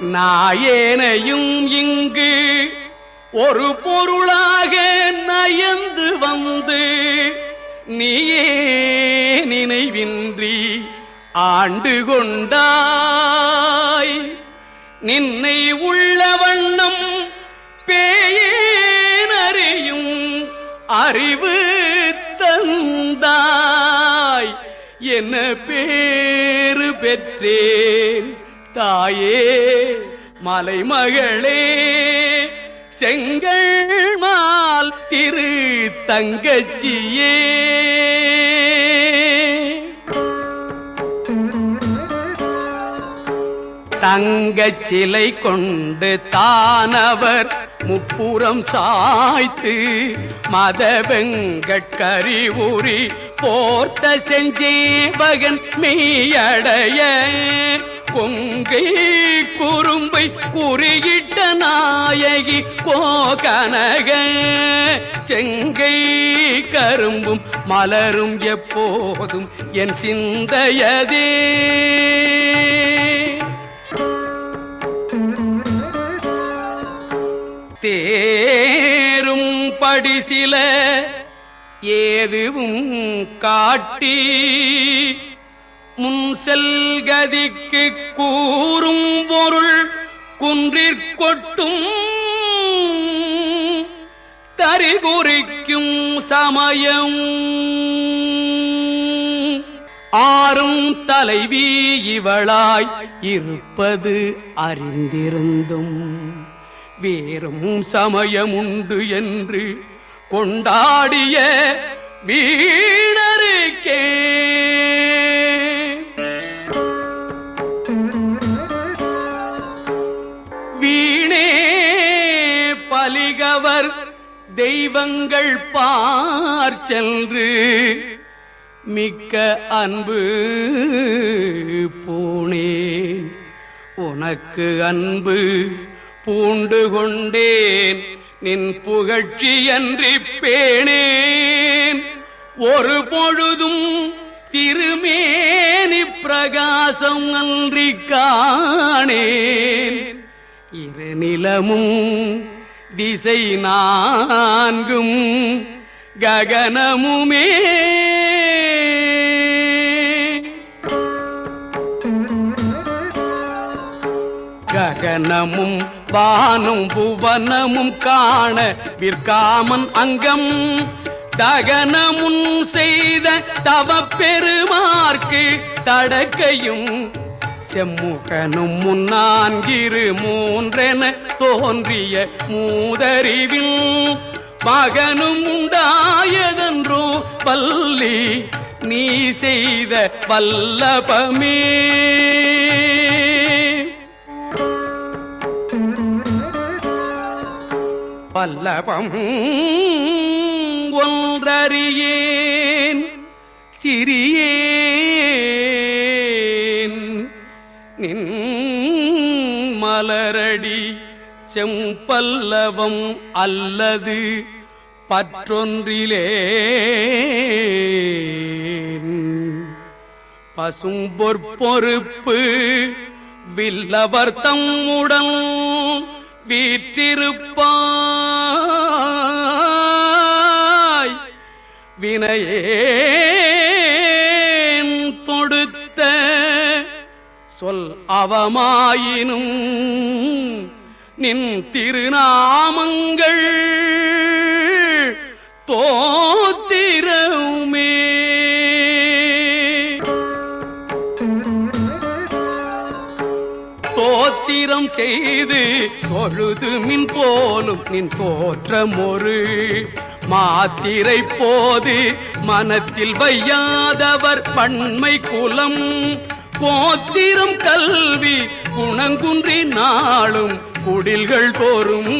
நாயேனையும் இங்கு ஒரு பொருளாக நயந்து வந்து நீயே நினைவின்றி ஆண்டு கொண்டாய். நின்னை உள்ள வண்ணம் பேயேனறியும் அறிவு தந்தாய். என்ன பேறு பெற்றேன்? தாயே மலை மகளே செங்கல் மால் திரு தங்கச்சியே. தங்கச் சிலை கொண்டு தானவர் முப்புறம் சாய்த்து மத வெங்கட்கரி உரி போர்த்த செஞ்சேவகன் மீயடைய கொங்கை குறும்பை குறியிட்ட நாயகி கோகனக. செங்கை கரும்பும் மலரும் எப்போதும் என் சிந்தையதே. தேரும் படிசில ஏதுவும் காட்டி முன் செல்கதிக்கு கூறும் பொருள் குன்றிற்கொட்டும் தரிகுறிக்கும் சமயம். ஆறும் தலைவி இவளாய் இருப்பது அறிந்திருந்தும். வேறும் சமயமுண்டு என்று கொண்டாடிய வீணருக்கே. மிகவர் தெய்வங்கள் பார் சென்று மிக்க அன்பு பூணேன். உனக்கு அன்பு பூண்டு கொண்டேன். நின் புகழ்ச்சி அன்றி பேணேன் ஒரு பொழுதும் திருமேனி பிரகாசம் அன்றி காணேன். இருநிலமும் திசை நான்கும் ககனமுமே. ககனமும் வானும் புவனமும் காண விற்காமன் அங்கம். தகனமுன் செய்த தவ பெருமார்க்கு தடக்கையும் செம்முகனும் முன்னான்கிரு மூன்றென தோன்றிய மூதறிவில் மகனும் உண்டாயதன்றோ பள்ளி நீ செய்த வல்லபமே. வல்லபம் ஒன்றறியேன் சிறியே நின் மலரடி செம்பல்லவம் அல்லது பற்றொன்றிலே பசும்பொற்பொறுப்பு வில்லவர் தம்முடன் வீற்றிருப்பாய். வினையே சொல் அவமாயினும் நின் திருநாமங்கள் தோத்திரமே தோத்திரம் செய்து தொழுது மின் போலும் நின் தோற்றம் ஒரு மாத்திரை போது மனத்தில் வையாதவர் பண்மை குலம் கோத்திரம் கல்வி குணங்குன்றி நாளும் குடில்கள் தோறும்.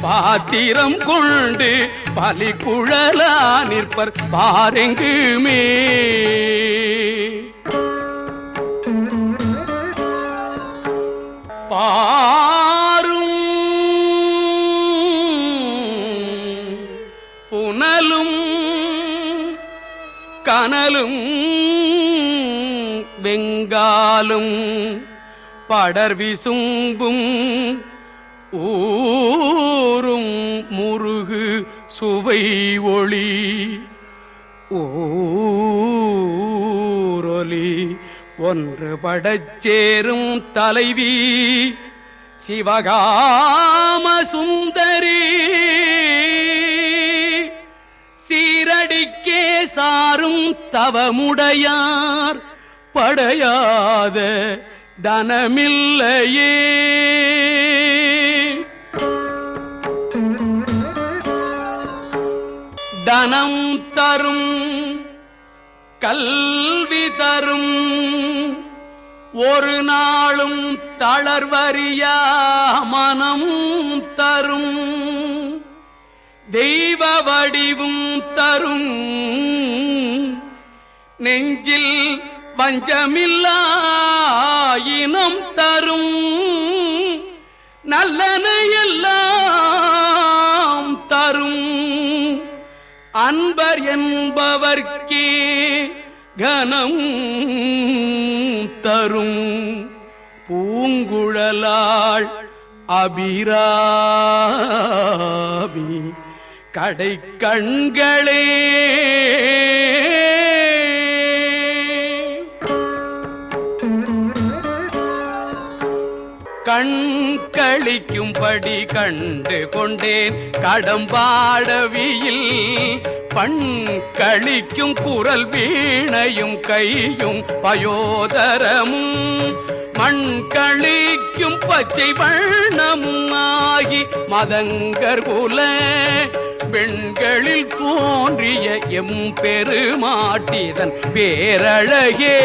பாத்திரம் கொண்டு பலி குழலா நிற்பர் பாரெங்குமே பாரும் புனலும் கனலும் வெங்காலும் படர் விசும்பும் ஊரும் முருகு சுவை ஒளி ஊரொலி ஒன்று படச்சேரும் தலைவி சிவகாம சுந்தரி சீரடிக்கே சாரும் தவமுடையார் படையாத தனமில்லையே. தனம் தரும் கல்வி தரும் ஒரு நாளும் தளர்வறியா மனம் தரும் தெய்வ வடிவும் தரும் நெஞ்சில் பஞ்சமில்லாயினம் தரும் நல்லன எல்லாம் தரும். அன்பர் என்பவர்க்கே கனம் தரும். பூங்குழலாள் அபிராமி கடை கண்களே கண் கழிக்கும்படி கண்டு கொண்டேன். கடம்பாடவியில் பண் கழிக்கும் குரல் வீணையும் கையும் பயோதரமும். மண் கழிக்கும் பச்சை வண்ணமும் ஆகி மதங்கர் குல பெண்களில் தோன்றிய எம் பெருமாட்டிதன் பேரழகே.